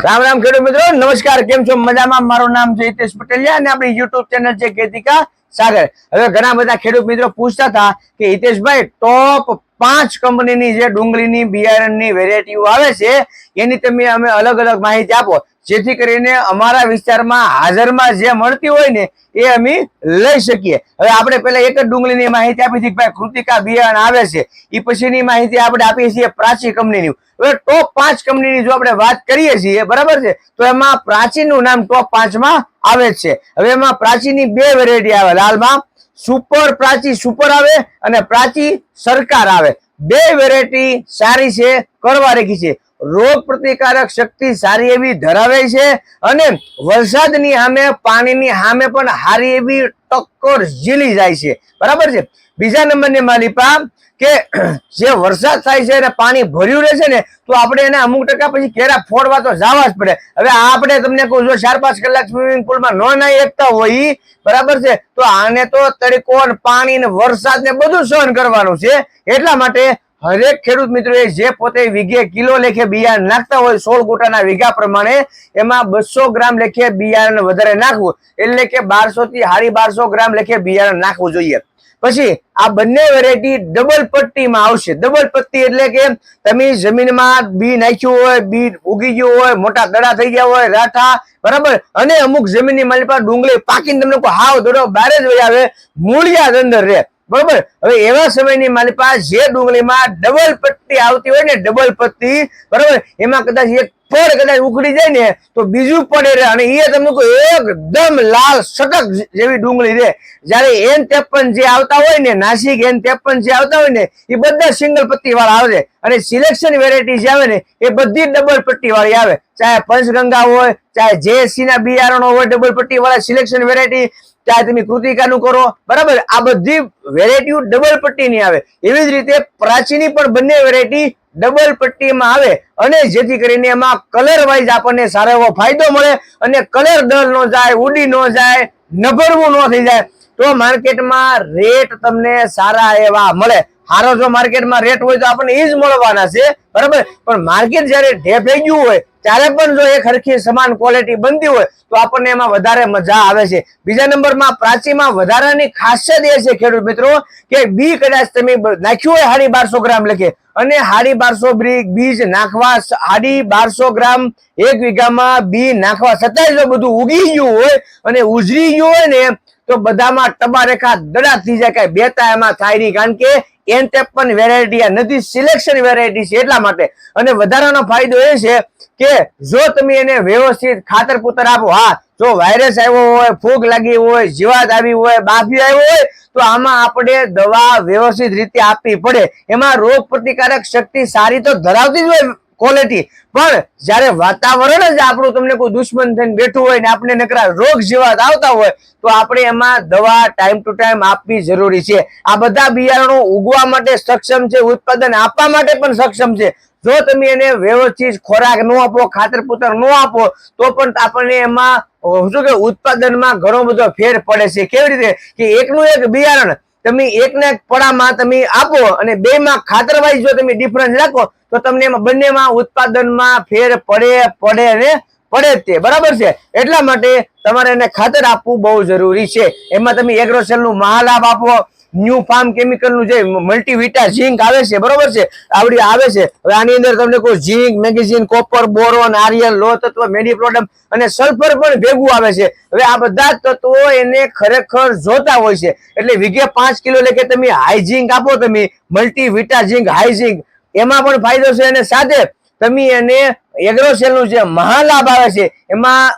રામ રામ ખેડૂત મિત્રો, નમસ્કાર. કેમ છો? મજામાં? મારું નામ છે હિતેશ પટેલિયા અને આપણી યુટ્યુબ ચેનલ છે કેતિકા સાગર. હવે ઘણા બધા ખેડૂત મિત્રો પૂછતા હતા કે હિતેશભાઈ ટોપ પાંચ કંપનીની જે ડુંગળીની, બિયારણની વેરાયટીઓ આવે છે, એની તમે અમે અલગ અલગ માહિતી આપો. જેથી કરીને અમારા વિસ્તારમાં હાજરમાં જે મળતી હોય ને, એ અમે લઈ શકીએ. હવે આપણે પેલા એક જ ડુંગળીની માહિતી આપી હતી ભાઈ કૃતિકા બિયારણ આવે છે. એ પછીની માહિતી આપણે આપીએ છીએ પ્રાચી કંપનીની. હવે ટોપ પાંચ કંપનીની જો આપણે વાત કરીએ છીએ, બરાબર છે, તો એમાં પ્રાચીનનું નામ ટોપ પાંચમાં આવે છે. હવે એમાં પ્રાચીની બે વેરાયટી આવે લાલમાં સુપર પ્રાચી સુપર આવે અને પ્રાચી સરકાર આવે. બે વેરાયટી સારી છે કરવા રેખી છે. રોગ પ્રતિકારક શક્તિ સારી એવી ધરાવે છે અને વરસાદની સામે, પાણીની સામે પણ સારી એવી ટક્કર ઝીલી જાય છે. બરાબર છે? બીજા નંબરની માલિપા કે જે વરસાદ થાય છે અને પાણી ભર્યું રહેશે ને, તો આપણે એને અમુક ટકા પછી કેરા ફોડવા તો જવા જ પડે. હવે આપણે તમને કહું જો ચાર પાંચ કલાક સ્વિમિંગ પુલમાં ન નાઈ એકતા હોય, બરાબર છે? તો આને તો તડકો પાણી ને વરસાદ ને બધું સહન કરવાનું છે. એટલા માટે હરેક ખેડૂત મિત્રોએ જે પોતે વીઘે કિલો લેખે બિયારણ નાખતા હોય, સોળ ગોટાના વીઘા પ્રમાણે એમાં બસો ગ્રામ લેખે બિયારણ વધારે નાખવું. એટલે કે બારસો થી સાડી બારસો ગ્રામ લેખે બિયારણ નાખવું જોઈએ. પછી આ બંને વેરાયટી ડબલ પટ્ટીમાં આવશે. ડબલ પટ્ટી એટલે કે તમે જમીનમાં બી નાખ્યું હોય, બી ઉગી ગયું હોય, મોટા દડા થઈ ગયા હોય, રાઠા, બરાબર? અને અમુક જમીનની માલિક ડુંગળી પાકીને તમને હાવ દડો બારે જ વહી આવે મૂળિયા અંદર રહે. બરોબર? હવે એવા સમયની મારી પાસે જે ડુંગળીમાં ડબલ પટ્ટી આવતી હોય ને ડબલ પટ્ટી, બરોબર? એમાં કદાચ એક પડ કદાચ ઉખડી જાય ને, તો બીજું પડે રહે. અને એ તમને કોઈ એકદમ લાલ સટક જેવી ડુંગળી રહે. જ્યારે એન ત્રેપન જે આવતા હોય ને, નાસિક એન ત્રેપન જે આવતા હોય ને એ બધા સિંગલ પત્તી વાળા આવે અને સિલેક્શન વેરાયટી જે આવે ને, એ બધી ડબલ પટ્ટી વાળી આવે. ચાહે પંચગંગા હોય, ચાહે જેએસસી ના બિયારણો હોય ડબલ પટ્ટી વાળા સિલેક્શન વેરાયટી ચાહે તમે કૃતિકાનું કરો. બરાબર? આ બધી વેરાયટીઓ ડબલ પટ્ટીની આવે. એવી જ રીતે પ્રાચીની પણ બંને વેરાયટી ડબલ પટ્ટીમાં આવે. અને જેથી કરીને એમાં કલર વાઇઝ આપણને સારો એવો ફાયદો મળે અને કલર ડલ ન જાય ઉડી ન જાય, નભરવું ન થઈ જાય. તો માર્કેટમાં રેટ તમને સારા એવા મળે. સારો જો માર્કેટમાં રેટ હોય તો આપણને એ જ મળવાના છે, બરાબર? પણ માર્કેટ જયારે ઢેપ થઈ ગયું હોય, ત્યારે પણ જો એક હરખી સમાન ક્વોલિટી બનતી હોય, તો આપણને એમાં વધારે મજા આવે છે. બીજા નંબરમાં પ્રાચીમાં વધારાની ખાસિયત એ છે, ખેડૂત મિત્રો, કે બી કદાચ તમે નાખ્યું હોય હાડી બારસો ગ્રામ લખે, અને સાડી બારસો બીજ નાખવા સાડી બારસો ગ્રામ, એક વીઘામાં બી નાખવા છતાંય બધું ઉગી ગયું હોય અને ઉજરી ગયું હોય ને, તો બધામાં ટબા રેખા દડા થઈ જાય, કઈ બેતા એમાં થાય નહીં. કારણ કે એન ત્રેપન વેરાયટી આ નથી સિલેક્શન વેરાયટી છે એટલા માટે. અને વધારાનો ફાયદો એ છે કે જો તમે એને વ્યવસ્થિત ખાતર પુતર આપો, હા, જો વાયરસ આવ્યો હોય, ફૂગ લાગી હોય, જીવાત આવી હોય, બાફી આવ્યો હોય, તો આમાં આપણે દવા વ્યવસ્થિત રીતે આપવી પડે. એમાં રોગ પ્રતિકારક શક્તિ સારી તો ધરાવતી જ હોય ક્વોલિટી પણ જ્યારે વાતાવરણ જ આપણું તમને કોઈ દુશ્મન થઈને બેઠું હોય ને આપણે નકરા રોગ જેવા આવતા હોય, તો આપણે એમાં દવા ટાઈમ ટુ ટાઈમ આપવી જરૂરી છે. આ બધા બિયારણો ઉગવા માટે સક્ષમ છે, ઉત્પાદન આપવા માટે પણ સક્ષમ છે. જો તમે એને વ્યવસ્થિત ખોરાક ન આપો ખાતર પુતર ન આપો, તો પણ આપણને એમાં શું કે ઉત્પાદનમાં ઘણો બધો ફેર પડે છે. કેવી રીતે? કે એકનું એક બિયારણ તમે એકને એક પડામાં તમે આપો અને બે માં ખાતર વાઇઝ જો તમે ડિફરન્સ રાખો તો તમને બંનેમાં ઉત્પાદનમાં ફેર પડે પડે ને પડે તે, બરાબર છે? એટલા માટે તમારે એને ખાતર આપવું બહુ જરૂરી છે. એમાં તમે એગ્રોસેલનું મહાલાભ આપો ન્યુ ફાર્મ કેમિકલનું જે મલ્ટીવિટા ઝીંક આવે છે, બરોબર છે? આવડી આવે છે. હવે આની અંદર તમને કોઈ zinc magnesium copper boron iron લો તત્વ મેડીપ્રોડમ અને સલ્ફર પણ ભેગું આવે છે. હવે આ બધા તત્વો એને ખરેખર જોતા હોય છે. એટલે વીઘે પાંચ કિલો લેખે તમે હાઈ ઝીંક આપો તમે મલ્ટીવિટા ઝીંક હાઈ ઝીંક એમાં પણ ફાયદો છે અને સાથે તમે એને એગ્રોસેલનું જે મહાલાભ આવે છે, એમાં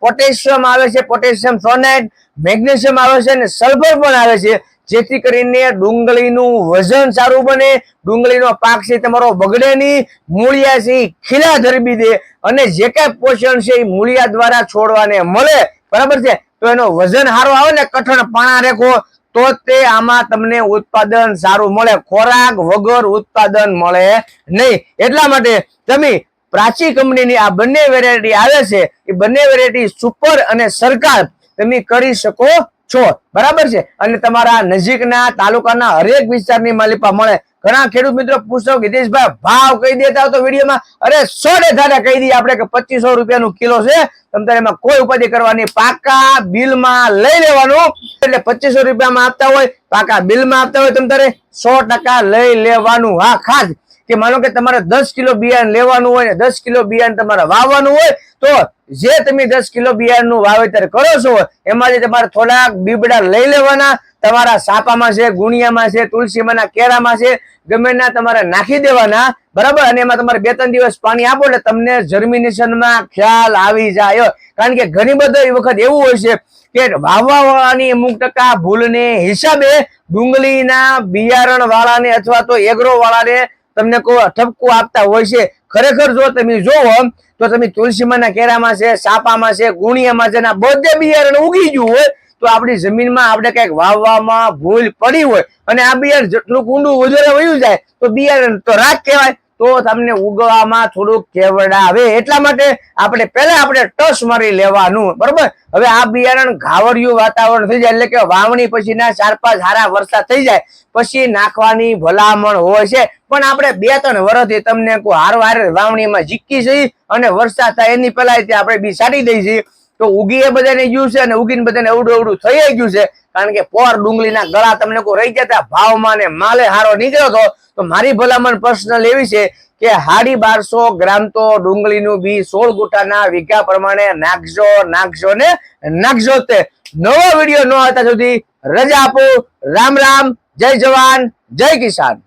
પોટેશિયમ આવે છે પોટેશિયમ સોનાઇટ મેગ્નેશિયમ આવે છે અને સલ્ફર પણ આવે છે. જેથી કરીને ડુંગળીનું વજન સારું બને, ડુંગળીનો પાક છે તમારો બગડે નહીં, મૂળિયા છે એ ખીલા ધરબી દે અને જે કાંઈ પોષણ છે એ મૂળિયા દ્વારા છોડવાને મળે. બરાબર છે? તો એનો વજન સારો આવે ને કઠણ પાણા રેખો તો તે આમાં તમને ઉત્પાદન સારું મળે. ખોરાક વગર ઉત્પાદન મળે નહીં. એટલા માટે તમે પ્રાચી કંપનીની આ બંને વેરાયટી આવે છે. એ બંને વેરાયટી સુપર અને સરકાર તમે કરી શકો છો બરાબર છે? અને તમારા નજીકના તાલુકાના હરેક વિસ્તારની માલિપા મળે. ઘણા ખેડૂત મિત્રો પૂછતો કે ભાવ કહી દેતા તો વિડીયોમાં? અરે, સો ને દાદા કહી દઈએ આપણે કે પચીસો રૂપિયાનું કિલો છે. તમ તારે એમાં કોઈ ઉપાધિ કરવાની પાકા બિલમાં લઈ લેવાનું. એટલે પચીસો રૂપિયામાં આપતા હોય, પાકા બિલમાં આપતા હોય, તમ તારે સો ટકા લઈ લેવાનું. હા, ખાસ કે માનો કે તમારે દસ કિલો બિયારણ લેવાનું હોય ને દસ કિલો બિયારણ તમારે વાવવાનું હોય, તો જે તમે દસ કિલો બિયારણનું વાવેતર કરો છો એમાંથી તમારે થોડાક બીબડા લઈ લેવાના, તમારા સાપામાં છે, ગુણિયામાં છે, તુલસીમાંના કેરામાં છે ગમે ના તમારે નાખી દેવાના, બરાબર? અને એમાં તમારે બે ત્રણ દિવસ પાણી આપો એટલે તમને જર્મિનેશનમાં ખ્યાલ આવી જાય. કારણ કે ઘણી બધી વખત એવું હોય છે કે વાવવાની અમુક ટકા ભૂલને હિસાબે ડુંગળીના બિયારણ વાળાને અથવા તો એગ્રો વાળાને તમને ઠપકો આપતા હોય છે, ખરેખર જો તમે જોવો, તો તમે તુલસીમાંના કેરામાં છે, સાપામાં છે, ગુણિયામાં છે બધે બિયારણ ઉગી ગયું હોય, તો આપણી જમીનમાં આપણે કંઈક વાવવામાં ભૂલ પડી હોય, અને આ બિયારણ જેટલું કુંડું વધારે વયું જાય, તો બિયારણ તો રાખ કહેવાય. તો તમને ઉગવામાં થોડુંક કેવડાવે એટલા માટે આપણે પહેલા આપણે ટસ મારી લેવાનું, બરોબર? હવે આ બિયારણ ઘાવડિયું વાતાવરણ થઈ જાય, એટલે કે વાવણી પછીના ચાર પાંચ હારા વરસાદ થઈ જાય, પછી નાખવાની ભલામણ હોય છે. પણ આપણે બે ત્રણ વર્ષથી તમને કોઈ હારવાર વાવણીમાં જીકી જઈ અને વરસાદ થાય એની પહેલા આપણે બી સાટી દઈ છીએ. તો ઉગી એ બધાને ગયું છે અને ઉગીને બધાને અવડું અવડું થઈ ગયું છે. કારણ કે પોર ડુંગળીના ગળા તમને કોઈ રહી જતા ભાવમાં ને માલે હારો નીકળ્યો હતો, તો મારી ભલામણ પર્સનલ એવી છે કે હાડી બારસો ગ્રામ તો ડુંગળીનું બી સોળ ગુટાના વીઘા પ્રમાણે નાખજો નાખજો ને નાખજો તે. નવો વીડિયો ન હતા સુધી રજા આપો. રામ રામ, જય જવાન, જય કિસાન.